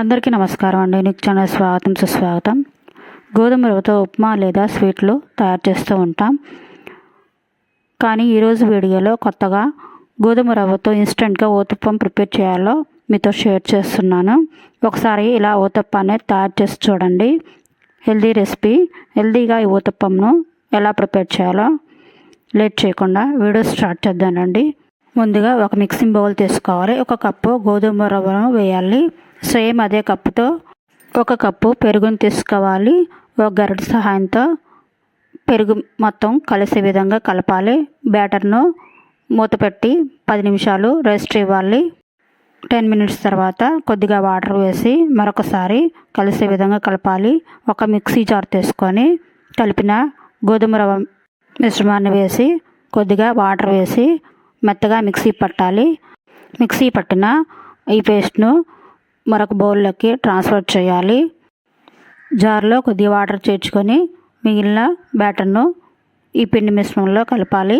అందరికీ నమస్కారం అండి. నీకు ఛానల్ స్వాగతం సుస్వాగతం. గోధుమ రవ్వతో ఉప్మా లేదా స్వీట్లు తయారు చేస్తూ ఉంటాం. కానీ ఈరోజు వీడియోలో కొత్తగా గోధుమ రవ్వతో ఇన్స్టెంట్గా ఓతప్పం ప్రిపేర్ చేయాలో మీతో షేర్ చేస్తున్నాను. ఒకసారి ఇలా ఊతప్పాన్ని తయారు చేసి చూడండి. హెల్దీ రెసిపీ హెల్దీగా ఈ ఓతప్పంను ఎలా ప్రిపేర్ చేయాలో లేట్ చేయకుండా వీడియో స్టార్ట్ చేద్దానండి. ముందుగా ఒక మిక్సింగ్ బౌల్ తీసుకోవాలి. ఒక కప్పు గోధుమ రవ్వను వేయాలి. సేమ్ అదే కప్పుతో ఒక కప్పు పెరుగును తీసుకోవాలి. ఒక గరిట సహాయంతో పెరుగు మొత్తం కలిసే విధంగా కలపాలి. బ్యాటర్ను మూత పెట్టి పది నిమిషాలు రెస్ట్ ఇవ్వాలి. టెన్ మినిట్స్ తర్వాత కొద్దిగా వాటర్ వేసి మరొకసారి కలిసే విధంగా కలపాలి. ఒక మిక్సీ జార్ తీసుకొని కలిపిన గోధుమ రవ్వ మిశ్రమాన్ని వేసి కొద్దిగా వాటర్ వేసి మెత్తగా మిక్సీ పట్టాలి. మిక్సీ పట్టిన ఈ పేస్ట్ను మరొక బౌల్లోకి ట్రాన్స్ఫర్ చేయాలి. జార్లో కొద్దిగా వాటర్ చేర్చుకొని మిగిలిన బ్యాటర్ను ఈ పిండి మిశ్రమంలో కలపాలి.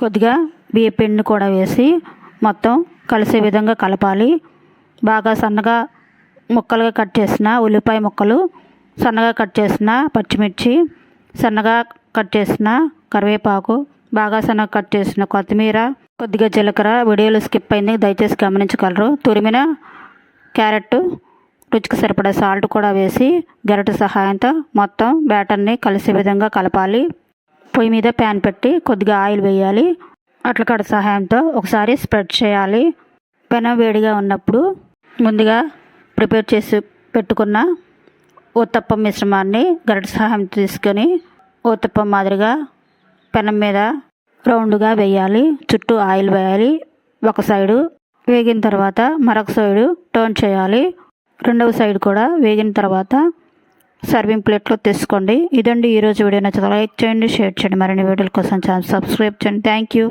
కొద్దిగా బియ్య పిండిని కూడా వేసి మొత్తం కలిసే విధంగా కలపాలి. బాగా సన్నగా ముక్కలుగా కట్ చేసిన ఉల్లిపాయ ముక్కలు సన్నగా కట్ చేసిన పచ్చిమిర్చి సన్నగా కట్ చేసిన కరివేపాకు బాగా సన్నగా కట్ చేసిన కొత్తిమీర కొద్దిగా జీలకర్ర వీడియోలో స్కిప్ అయింది దయచేసి గమనించగలరు. తురిమిన క్యారెట్ రుచికి సరిపడా సాల్ట్ కూడా వేసి గరిటె సహాయంతో మొత్తం బ్యాటర్ని కలిసే విధంగా కలపాలి. పొయ్యి మీద ప్యాన్ పెట్టి కొద్దిగా ఆయిల్ వేయాలి. అట్లకాడ సహాయంతో ఒకసారి స్ప్రెడ్ చేయాలి. పెనం వేడిగా ఉన్నప్పుడు ముందుగా ప్రిపేర్ చేసి పెట్టుకున్న ఉత్తప్పం మిశ్రమాన్ని గరిటె సహాయం తీసుకొని ఉత్తప్పం మాదిరిగా పెనం మీద రౌండ్గా వేయాలి. చుట్టూ ఆయిల్ వేయాలి. ఒక సైడు వేగిన తర్వాత మరొక సైడు టర్న్ చేయాలి. రెండవ సైడ్ కూడా వేగిన తర్వాత సర్వింగ్ ప్లేట్లో తీసుకోండి. ఇదండి ఈరోజు వీడియో నచ్చితే లైక్ చేయండి షేర్ చేయండి. మరిన్ని వీడియోల కోసం ఛానల్ సబ్స్క్రైబ్ చేయండి. Thank you.